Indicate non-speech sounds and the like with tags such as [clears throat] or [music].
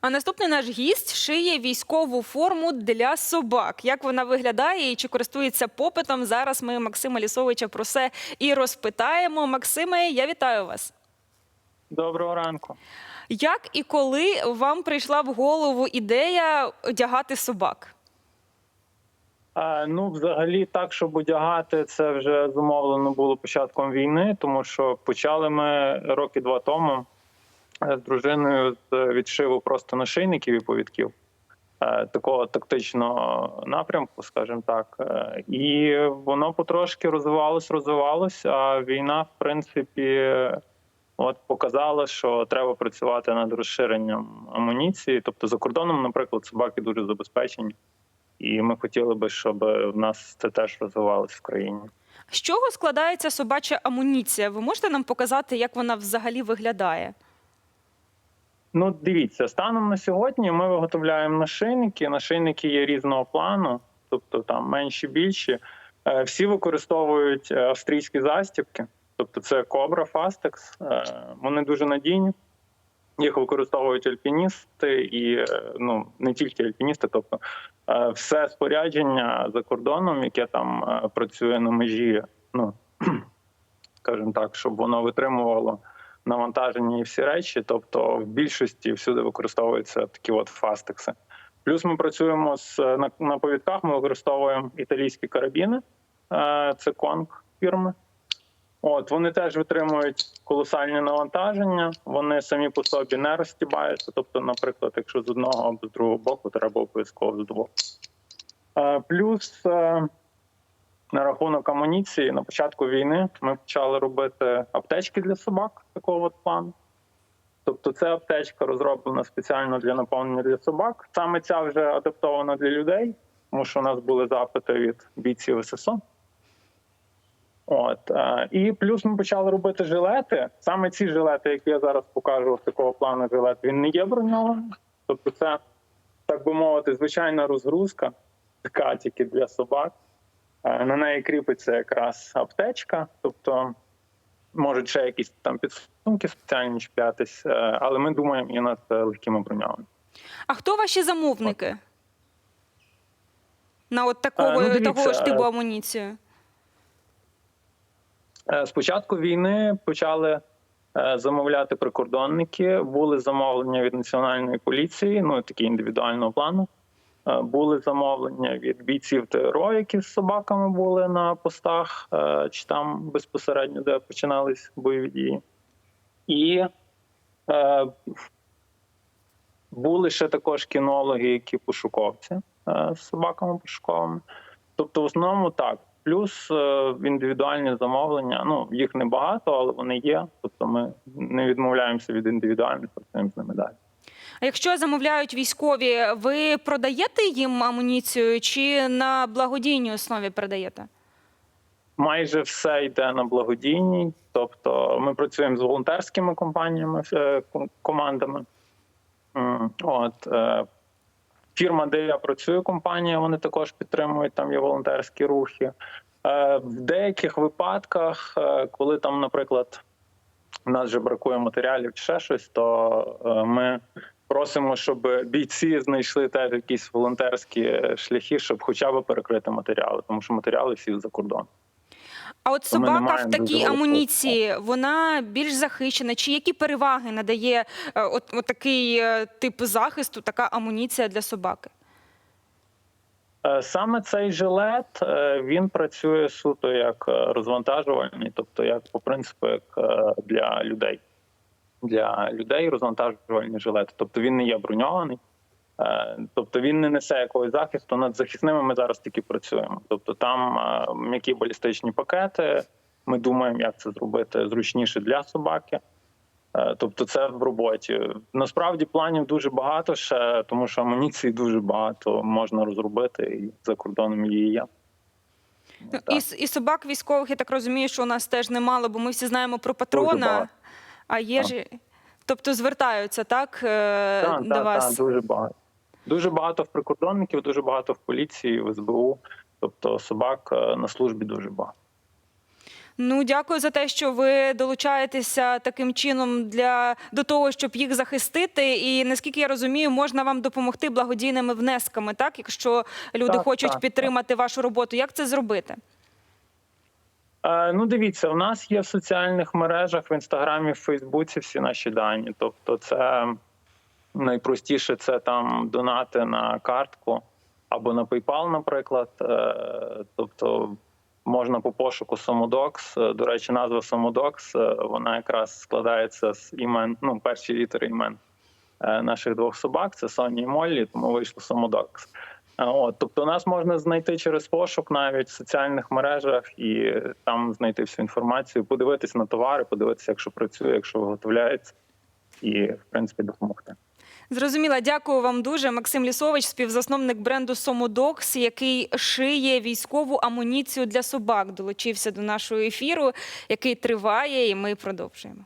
А наступний наш гість шиє військову форму для собак. Як вона виглядає і чи користується попитом? Зараз ми Максима Лісовича про це і розпитаємо. Максиме, я вітаю вас. Доброго ранку. Як і коли вам прийшла в голову ідея одягати собак? А, ну, взагалі, так, щоб одягати, це вже зумовлено було початком війни, тому що почали ми роки два тому е, з дружиною з відшиву просто нашийників і повідків. е, Такого тактичного напрямку, скажімо так, Е, і воно потрошки розвивалось, розвивалось. А війна, в принципі, от показала, що треба працювати над розширенням амуніції. Тобто, за кордоном, наприклад, собаки дуже забезпечені. І ми хотіли би, щоб в нас це теж розвивалося в країні. З чого складається собача амуніція? Ви можете нам показати, як вона взагалі виглядає? Ну, дивіться, станом на сьогодні ми виготовляємо нашийники. Нашийники є різного плану, тобто там менші, більші. Е, Всі використовують е, австрійські застібки, тобто це Fastex. Е, Вони дуже надійні. Їх використовують альпіністи і е, ну не тільки альпіністи, тобто все спорядження за кордоном, яке там працює на межі, ну [clears throat] скажімо так, щоб воно витримувало навантаження і всі речі. Тобто, в більшості всюди використовуються такі от фастекси. Плюс ми працюємо з на, на повідках. Ми використовуємо італійські карабіни, е, це конг фірми. От вони теж витримують колосальні навантаження. Вони самі по собі не розстібаються. Тобто, наприклад, якщо з одного або з другого боку, треба обов'язково з двох. Е, Плюс е, на рахунок амуніції на початку війни ми почали робити аптечки для собак такого от плану. Тобто, це аптечка розроблена спеціально для наповнення для собак. Саме ця вже адаптована для людей, тому що у нас були запити від бійців ССО. От е, і плюс ми почали робити жилети. Саме ці жилети, які я зараз покажу, такого плану жилет, він не є броньований. Тобто, це так би мовити, звичайна розгрузка, така тільки для собак. Е, На неї кріпиться якраз аптечка, тобто можуть ще якісь там підсумки спеціальні чіплятись, е, але ми думаємо і над е, легкими броньованими. А хто ваші замовники? На от такого, ну, такого ж типу амуніцію? Е, З початку війни почали замовляти прикордонники. Були замовлення від національної поліції, ну такі індивідуального плану. Е, Були замовлення від бійців ТРО, які з собаками були на постах, е, чи там безпосередньо, де починались бойові дії. І е, були ще також кінологи, які пошуковці е, з собаками пошуковими. Тобто, в основному так. Плюс е, індивідуальні замовлення. Ну їх небагато, але вони є. Тобто, ми не відмовляємося від індивідуальних працюємо з ними далі. Якщо замовляють військові, ви продаєте їм амуніцію чи на благодійній основі продаєте? Майже все йде на благодійній. Тобто, ми працюємо з волонтерськими компаніями е, командами. От е, фірма, де я працюю, компанія, вони також підтримують. Там є волонтерські рухи. Е, В деяких випадках, коли там, наприклад, у нас вже бракує матеріалів чи ще щось, то ми просимо, щоб бійці знайшли теж якісь волонтерські шляхи, щоб хоча б перекрити матеріали, тому що матеріали всі за кордон. А от собака в такій амуніції, вона більш захищена. Чи які переваги надає е, от, от такий е, тип захисту, така амуніція для собаки? Е, Саме цей жилет він працює суто як розвантажувальний, тобто як по принципу, як для людей. Для людей розвантажувальні жилети. Тобто він не є броньований, Е, тобто він не несе якогось захисту. Над захисними ми зараз тільки працюємо. Тобто там е, м'які балістичні пакети. Ми думаємо, як це зробити зручніше для собаки. Е, Тобто, це в роботі. Насправді планів дуже багато ще, тому що амуніції дуже багато можна розробити, і за кордоном її є. Ну, І, і собак військових, я так розумію, що у нас теж немало, бо ми всі знаємо про патрона. А є ж. Тобто звертаються так е, Так, до так, вас. так, дуже багато. Дуже багато в прикордонників, дуже багато в поліції, в СБУ. Тобто собак е, на службі дуже багато. Ну, дякую за те, що ви долучаєтеся таким чином для до того, щоб їх захистити. І наскільки я розумію, можна вам допомогти благодійними внесками, так якщо люди Так, хочуть так, підтримати вашу роботу. Як це зробити? Е, Ну, дивіться, у нас є в соціальних мережах в інстаграмі, в Фейсбуці всі наші дані. Тобто, це найпростіше це там донати на картку або на PayPal, наприклад. Е, Тобто можна по пошуку Самодокс. До речі, назва Самодокс вона якраз складається з імен, ну, перші літери імен е, наших двох собак. Це Соні і Моллі, тому вийшло Самодокс. От, тобто нас можна знайти через пошук навіть в соціальних мережах і там знайти всю інформацію, подивитись на товари, подивитися, якщо працює, якщо виготовляється, і в принципі допомогти. Зрозуміла, дякую вам дуже. Максим Лісович, співзасновник бренду Сомодокс, який шиє військову амуніцію для собак, долучився до нашого ефіру, який триває, і ми продовжуємо.